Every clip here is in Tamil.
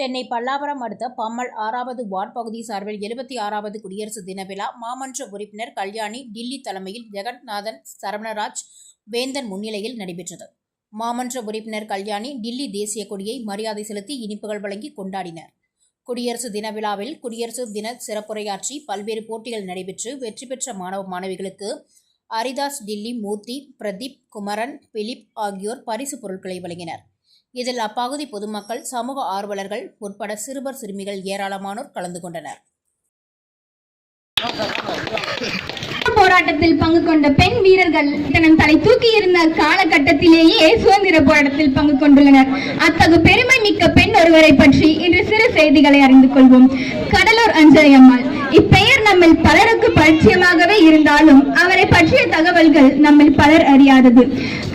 சென்னை பல்லாவரம் அடுத்த பம்மல் ஆறாவது வார்டு பகுதி சார்பில் எழுபத்தி ஆறாவது குடியரசு தின விழா மாமன்ற உறுப்பினர் கல்யாணி டில்லி தலைமையில் ஜெகந்நாதன் சரவணராஜ் வேந்தன் முன்னிலையில் நடைபெற்றது. மாமன்ற உறுப்பினர் கல்யாணி டில்லி தேசிய கொடியை மரியாதை செலுத்தி இனிப்புகள் வழங்கி கொண்டாடினர். குடியரசு தின விழாவில் குடியரசு தின சிறப்புரையாற்றி பல்வேறு போட்டிகள் நடைபெற்று வெற்றி பெற்ற மாணவ மாணவிகளுக்கு அரிதாஸ் டில்லி மூர்த்தி பிரதீப் குமரன் பிலிப் ஆகியோர் பரிசு பொருட்களை வழங்கினர். இதில் அப்பகுதி பொதுமக்கள் சமூக ஆர்வலர்கள் உட்பட சிறுவர் சிறுமிகள் ஏராளமானோர் கலந்து கொண்டனர். போராட்டத்தில் பங்கு கொண்ட பெண் வீரர்கள் தனம் தலை தூக்கி இருந்த காலகட்டத்திலேயே சுதந்திர போராட்டத்தில் பங்கு கொண்டுள்ளனர். அத்தகு பெருமை மிக்க பெண் ஒருவரை பற்றி இன்று சிறு செய்திகளை அறிந்து கொள்வோம். கடலூர் அஞ்சலி அம்மாள் இப்பெயர் நம்மில் பலருக்கு பரிச்சயமாகவே இருந்தாலும் அவரை பற்றிய தகவல்கள் நம்மில் பலர் அறியாதது.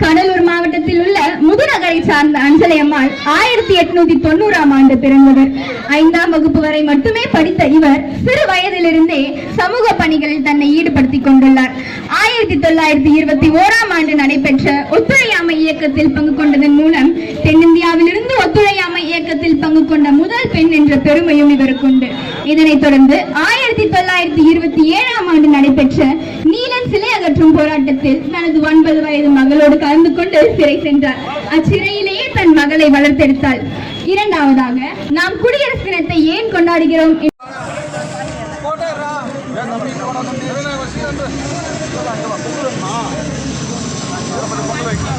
கடலூர் மாவட்டத்தில் உள்ள முதுநகரை சார்ந்த அஞ்சலி அம்மாள் ஆயிரத்தி எட்நூத்தி தொண்ணூறாம் ஆண்டு பிறந்தவர். ஐந்தாம் வகுப்பு வரை மட்டுமே படித்த இவர் சிறு வயதிலிருந்தே சமூக பணிகளில் தன்னை ஈடுபடுத்திக் கொண்டுள்ளார். ஆயிரத்தி தொள்ளாயிரத்தி இருபத்தி ஓராம் ஆண்டு நடைபெற்ற ஒத்துழையாமை இயக்கத்தில் பங்கு கொண்டதன் மூலம் தென்னிந்தியாவிலிருந்து ஒத்துழையாமை இயக்கத்தில் பங்கு கொண்ட முதல் பெண் என்ற பெருமையும் இவருக்கு உண்டு. இதனைத் தொடர்ந்து ஆயிரத்தி ஆயிரத்தி தொள்ளாயிரத்தி இருபத்தி ஏழாம் ஆண்டு நடைபெற்ற நீலன் சிலை அகற்றும் போராட்டத்தில் தனது ஒன்பது வயது மகளோடு கலந்து கொண்டு சிறை சென்றார் அச்சிறையிலேயே தன் மகளை வளர்த்தெடுத்தாள் இரண்டாவதாக நாம் குடியரசு தினத்தை ஏன் கொண்டாடுகிறோம் Thank.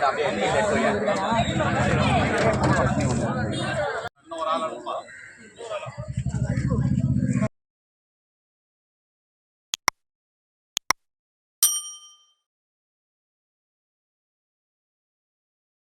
También,